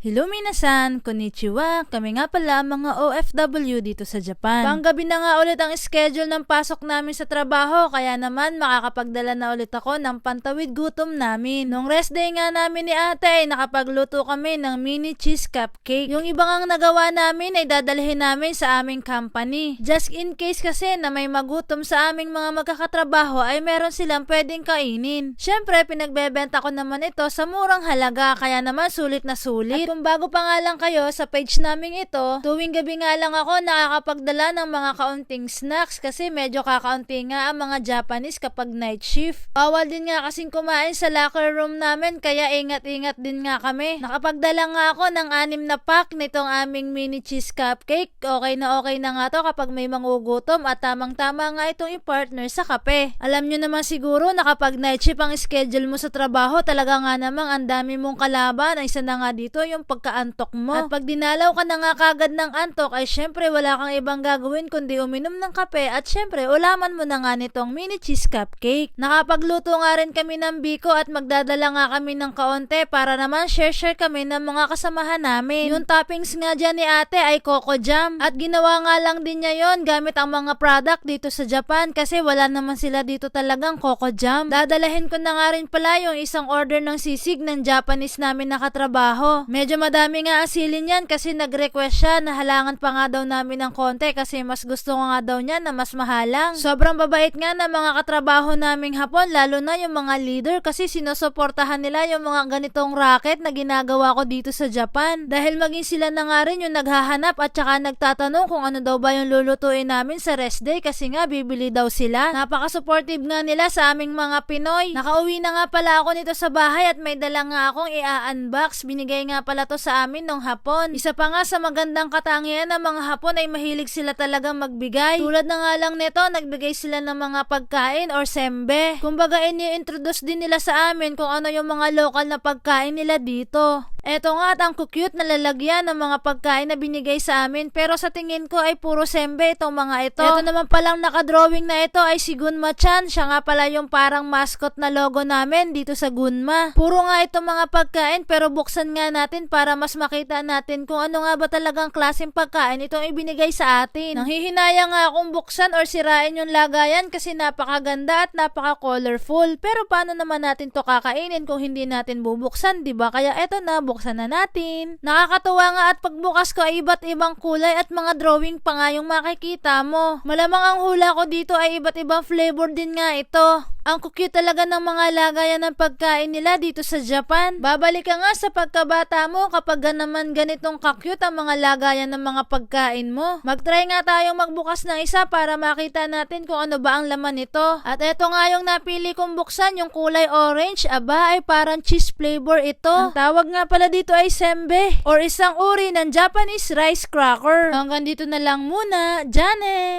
Hello minasan, konnichiwa. Kami nga pala mga OFW dito sa Japan. Panggabi na nga ulit ang schedule ng pasok namin sa trabaho kaya naman makakapagdala na ulit ako ng pantawid gutom namin. Nung rest day nga namin ni ate ay nakapagluto kami ng mini cheese cupcake. Yung ibang ang nagawa namin ay dadalhin namin sa aming company. Just in case kasi na may magutom sa aming mga magkakatrabaho ay meron silang pwedeng kainin. Syempre pinagbebenta ko naman ito sa murang halaga kaya naman sulit na sulit. At kung bago pa nga lang kayo sa page naming ito, tuwing gabi nga lang ako nakakapagdala ng mga kaunting snacks kasi medyo kakaunti nga ang mga Japanese kapag night shift. Bawal din nga kasing kumain sa locker room namin kaya ingat-ingat din nga kami. Nakapagdala nga ako ng anim na pack nitong aming mini cheese cupcake. Okay na okay na nga to kapag may mangugutom at tamang-tama nga itong i-partner sa kape. Alam nyo naman siguro na kapag night shift ang schedule mo sa trabaho, talaga nga namang ang dami mong kalaban. Isa na nga dito yung pagkaantok mo. At pag dinalaw ka na nga kagad ng antok, ay syempre wala kang ibang gagawin kundi uminom ng kape at syempre ulaman mo na nga nitong mini cheese cupcake. Nakapagluto nga rin kami ng biko at magdadala nga kami ng kaunti para naman share-share kami ng mga kasamahan namin. Yung toppings nga dyan ni ate ay coco jam at ginawa nga lang din niya yon gamit ang mga product dito sa Japan kasi wala naman sila dito talagang coco jam. Dadalahin ko na nga rin pala yung isang order ng sisig ng Japanese namin nakatrabaho. Medyo madami nga asilin yan kasi nag-request siya na halangan pa nga daw namin ng konti kasi mas gusto ko nga daw niya na mas mahalang. Sobrang babait nga na mga katrabaho naming hapon lalo na yung mga leader kasi sinusuportahan nila yung mga ganitong racket na ginagawa ko dito sa Japan. Dahil maging sila na nga rin yung naghahanap at saka nagtatanong kung ano daw ba yung lulutuin namin sa rest day kasi nga bibili daw sila. Napaka-supportive nga nila sa aming mga Pinoy. Nakauwi na nga pala ako nito sa bahay at may dala nga akong i-unbox. Binigay nga pala to sa amin nung hapon. Isa pa nga sa magandang katangian ng mga hapon ay mahilig sila talagang magbigay. Tulad na nga lang nito, nagbigay sila ng mga pagkain or sembe. Kumbaga, ini-introduce din nila sa amin kung ano yung mga local na pagkain nila dito. Eto nga at ang cute na lalagyan ng mga pagkain na binigay sa amin pero sa tingin ko ay puro sembe itong mga ito. Ito naman palang nakadrawing na ito ay si Gunma Chan. Siya nga pala yung parang mascot na logo namin dito sa Gunma. Puro nga itong mga pagkain pero buksan nga natin para mas makita natin kung ano nga ba talagang klaseng pagkain itong ibinigay sa atin. Nanghihinaya nga akong buksan or sirain yung lagayan kasi napakaganda at napaka-colorful. Pero paano naman natin to kakainin kung hindi natin bubuksan, 'di ba? Kaya eto na, buksan na natin. Nakakatuwa nga at pagbukas ko ay iba't ibang kulay at mga drawing pa nga yung makikita mo. Malamang ang hula ko dito ay iba't ibang flavor din nga ito. Ang cute talaga ng mga lagayan ng pagkain nila dito sa Japan. Babalik ka nga sa pagkabata mo kapag naman ganitong kakute ang mga lagayan ng mga pagkain mo. Magtry nga tayong magbukas ng isa para makita natin kung ano ba ang laman nito. At eto nga yung napili kong buksan, yung kulay orange. Aba ay parang cheese flavor ito. Ang tawag nga pala dito ay sembe or isang uri ng Japanese rice cracker. Hanggang dito na lang muna. Janet!